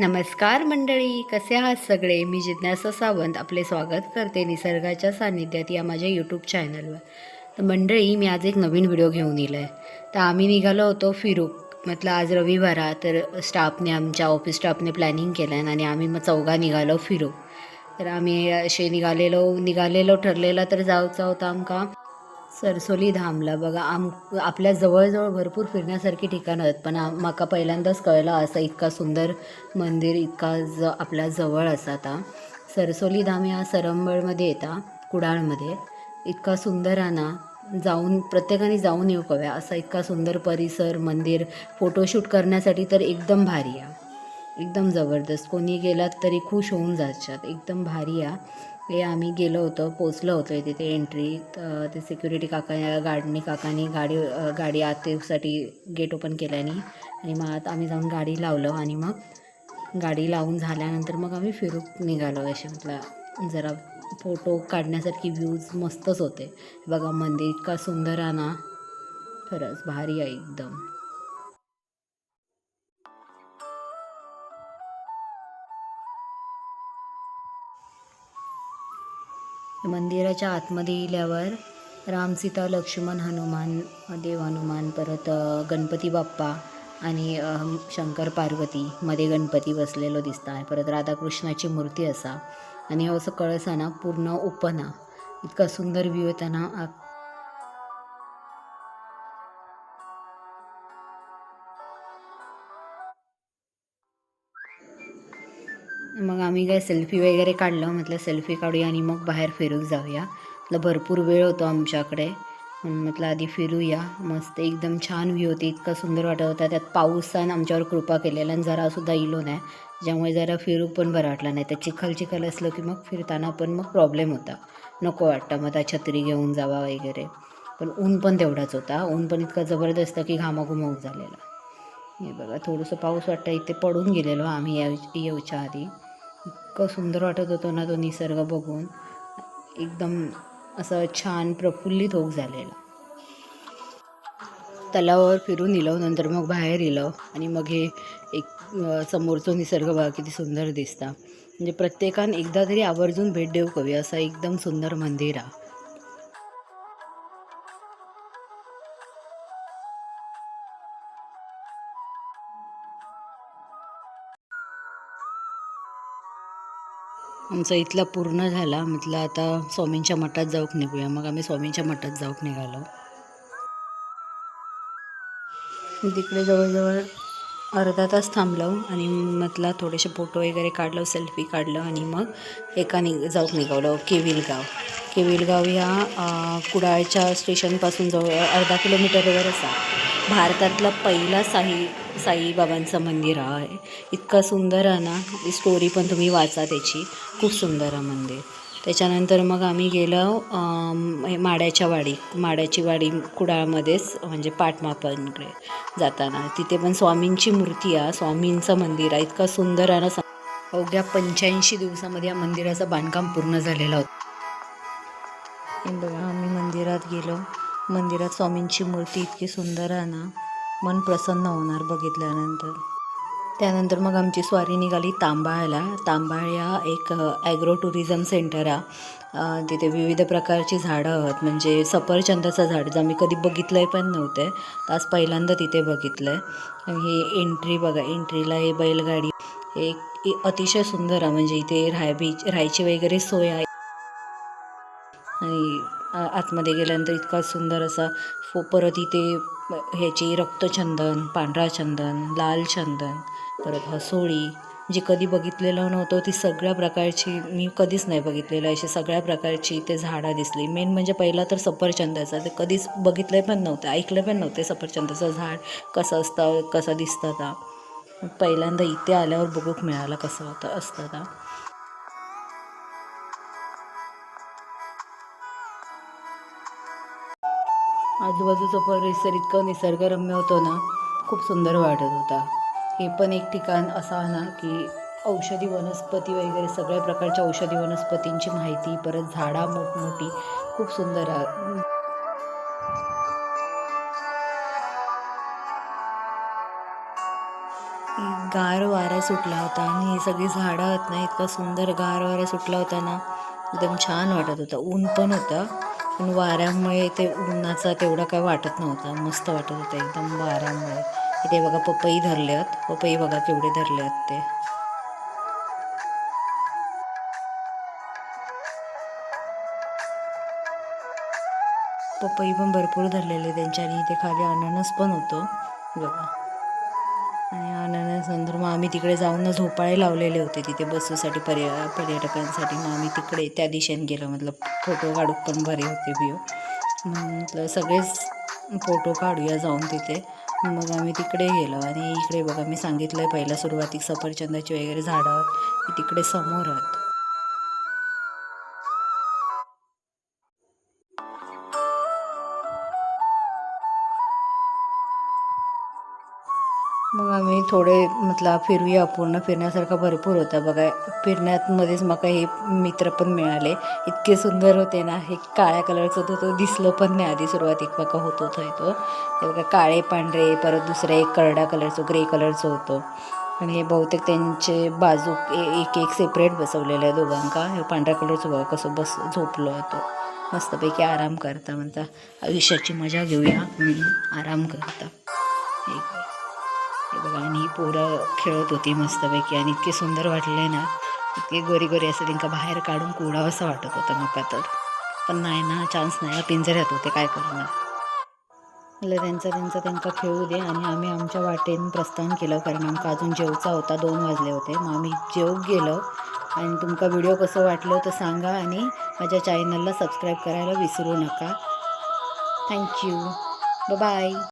नमस्कार मंडळी कसे आहात सगळे? मी जिज्ञासा सावंत आपले स्वागत करते निसर्गाच्या सान्निध्यात या माझ्या यूट्यूब चॅनलवर तर मंडळी मी आज एक नवीन व्हिडिओ घेऊन येलो आहे तर आम्ही निघालो होतो फिरूक. म्हटलं आज रविवार आहे, तर स्टाफने आमच्या ऑफिस स्टाफने प्लॅनिंग केलं आहे आणि आम्ही मग चौघा निघालो फिरूक. तर आम्ही असे निघालेलो निघालेलो ठरलेला तर जाऊचा होता आमका. सरसोली धामला. बघा आम आपल्या जवळजवळ भरपूर फिरण्यासारखी ठिकाणं आहेत पण आम- माका पहिल्यांदाच कळलं असं इतका सुंदर मंदिर इतका ज आपल्या जवळ असा आता सरसोली धाम ह्या सरंबळमध्ये येता कुडाळमध्ये. इतका सुंदर आहे ना जाऊन प्रत्येकाने जाऊन येऊ कव्या. असा इतका सुंदर परिसर मंदिर फोटोशूट करण्यासाठी तर एकदम भारी आहे. एकदम जबरदस्त. कोणी गेलात तरी खुश होऊन जातात. एकदम भारी आहे. हे आम्ही गेलो होतो पोचलो होतो तिथे एंट्री तर ते सिक्युरिटी काका गाडनी काकानी गाडी गाडी आतसाठी गेट ओपन केल्याने आणि मग आता आम्ही जाऊन गाडी लावलो आणि मग गाडी लावून झाल्यानंतर मग आम्ही फिरूक निघालो. असे म्हटलं जरा फोटो काढण्यासारखी व्ह्यूज मस्तच होते. बघा मंदिर इतका सुंदर आहे ना. खरंच भारी आहे एकदम. मंदिराच्या आतमध्ये गेल्यावर राम सीता लक्ष्मण हनुमान देव हनुमान परत गणपती बाप्पा आणि शंकर पार्वती मध्ये गणपती बसलेलो दिसता परत राधाकृष्णाची मूर्ती असा. आणि हो असं कळस ना पूर्ण ओपन. हा इतका सुंदर व्ह्यू येताना मग आम्ही काय सेल्फी वगैरे काढलं म्हटलं सेल्फी काढूया आणि मग बाहेर फिरूक जाऊया. म्हटलं भरपूर वेळ होतो आमच्याकडे. म्हणून म्हटलं आधी फिरूया. मस्त एकदम छान व्ह्यू होती इतका सुंदर वाटत होता. त्यात पावसानं आमच्यावर कृपा केलेला आणि जरासुद्धा इलो नाही. ज्यामुळे जरा फिरू पण बरं वाटलं नाही. तर चिखल चिखल असलं की मग फिरताना पण मग प्रॉब्लेम होता. नको वाटतं मग त्या छत्री घेऊन जावा वगैरे. पण ऊन पण तेवढाच होता. ऊन पण इतका जबरदस्त की घामाघुमाऊक झालेला. हे बघा थोडंसं पाऊस वाटतं इथे पडून गेलेलो आम्ही या येऊच्या आधी. इतकं सुंदर वाटत होतो ना तो निसर्ग बघून. एकदम असं छान प्रफुल्लित होऊ झालेला. तलावावर फिरून इलो नंतर मग बाहेर इलो आणि मग हे एक समोरचं निसर्ग बघा किती सुंदर दिसता. म्हणजे प्रत्येकान एकदा तरी आवर्जून भेट देऊ कवी असा एकदम सुंदर मंदिर आहे आमचा इथला पूर्ण झाला. म्हटलं आता स्वामींच्या मठात जाऊक निघूया. मग आम्ही स्वामींच्या मठात जाऊक निघालो. तिकडे जवळजवळ अर्धा तास थांबलो आणि म्हटला थोडेसे फोटो वगैरे काढलो सेल्फी काढलं आणि मग एका नि जाऊक निघालो केविलगाव. की या ह्या कुडाळच्या स्टेशनपासून जवळ अर्धा किलोमीटरवर असा. भारतातला पहिला साई साईबाबांचं मंदिर आहे. इतकं सुंदर आहे ना स्टोरी पण तुम्ही वाचा त्याची. खूप सुंदर आहे मंदिर. त्याच्यानंतर मग आम्ही गेलो हे माड्याच्या वाडी माड्याची वाडी कुडाळमध्येच म्हणजे पाटमापनकडे जाताना. तिथे पण स्वामींची मूर्ती आहे स्वामींचं मंदिर आहे. इतकं सुंदर आहे ना अवघ्या पंच्याऐंशी दिवसामध्ये या मंदिराचं बांधकाम पूर्ण झालेलं होतं. बघा आम्ही मंदिरात गेलो. मंदिरात स्वामींची मूर्ती इतकी सुंदर आहे ना मन प्रसन्न होणार बघितल्यानंतर. त्यानंतर मग आमची स्वारी निघाली तांबाळ्याला तांबाळ या एक ॲग्रो टुरिझम सेंटर आहे. तिथे विविध प्रकारची झाडं आहेत. म्हणजे सफरचंदाचं झाड जे आम्ही कधी बघितलंय पण नव्हते. आज पहिल्यांदा तिथे बघितलं आहे हे एंट्री बघा एंट्रीला हे बैलगाडी. हे एक अतिशय सुंदर आहे. म्हणजे इथे राहायबी राहायची वगैरे सोय आहे. आणि आतमध्ये गेल्यानंतर इतका सुंदर असा फो परत इथे ह्याची रक्तचंदन पांढरा चंदन लाल चंदन परत हसोळी जी कधी बघितलेलं नव्हतं ती सगळ्या प्रकारची मी कधीच नाही बघितलेलं अशी सगळ्या प्रकारची इथे झाडं दिसली. मेन म्हणजे पहिला तर सफरचंदाचं ते कधीच बघितलं पण नव्हतं ऐकलं पण नव्हते सफरचंदाचं झाड कसं असतं कसं दिसतं आता. पहिल्यांदा इथे आल्यावर बघूक मिळालं कसं होतं असतं आजूबाजूचा परिसर इतकं निसर्गरम्य होतं ना खूप सुंदर वाटत होता. हे पण एक ठिकाण असं ना की औषधी वनस्पती वगैरे सगळ्या प्रकारच्या औषधी वनस्पतींची माहिती परत झाडा मोठमोठी खूप सुंदर गार वारा सुटला होता आणि ही सगळी झाडं आहेत ना इतका सुंदर गार वारा सुटला होता ना एकदम छान वाटत होता. ऊन पण होतं. पण वाऱ्यामुळे ते उन्हाचा तेवढा काय वाटत नव्हता. मस्त वाटत होतं एकदम वाऱ्यामुळे. इथे बघा पपई धरले आहेत. पपई बघा केवढे धरले आहेत ते. पपई पण भरपूर धरलेले त्यांच्या आणि इथे खाली अननस पण होतं. बघा. आणि अनन्या संदर्भ मग आम्ही तिकडे जाऊन झोपाळे लावलेले होते तिथे बसूसाठी पर्य पर्यटकांसाठी. मग आम्ही तिकडे त्या दिशेने गेलो. मतलब फोटो काढू पण बरे होते व्ह्यू म्हटलं सगळेच फोटो काढूया जाऊन तिथे. मग आम्ही तिकडे गेलो आणि इकडे बघा मी सांगितलं आहे पहिला सुरुवातीक सफरचंदाची वगैरे झाडं तिकडे समोर आहेत. मग आम्ही थोडे म्हटलं फिरूया पूर्ण फिरण्यासारखं भरपूर होतं. बघा फिरण्यात मध्येच मग हे मित्र पण मिळाले. इतके सुंदर होते ना हे काळ्या कलरचं होतं तो दिसलं पण नाही आधी सुरुवातीक बघा होत होतं तो. ते बघा काळे पांढरे परत दुसरं एक करडा कलरचं ग्रे कलरचं होतं. आणि हे बहुतेक त्यांचे बाजू ए- एक एक सेपरेट बसवलेलं आहे दोघांका. हे पांढऱ्या कलरचं बघा कसं बस झोपलो आहे तो. मस्तपैकी आराम करता म्हणता. आयुष्याची मजा घेऊया. आराम करता. एक बघा. हे बघा आणि ही पोरं खेळत होती मस्तपैकी आणि इतके सुंदर वाटले ना इतके गोरी गोरी असं त्यांना बाहेर काढून कोडावं असं वाटत होतं नका तर पण नाही ना चान्स नाही. पिंजऱ्यात होते काय करणार? मला त्यांचं त्यांचं त्यांना खेळू दे आणि आम्ही आमच्या वाटेन प्रस्थान केलं कारण आमका अजून जेवचा होता दोन वाजले होते. मग आम्ही जेव गेलो आणि तुमका व्हिडिओ कसं वाटलं तर सांगा आणि माझ्या चॅनलला सबस्क्राईब करायला विसरू नका. Thank you bye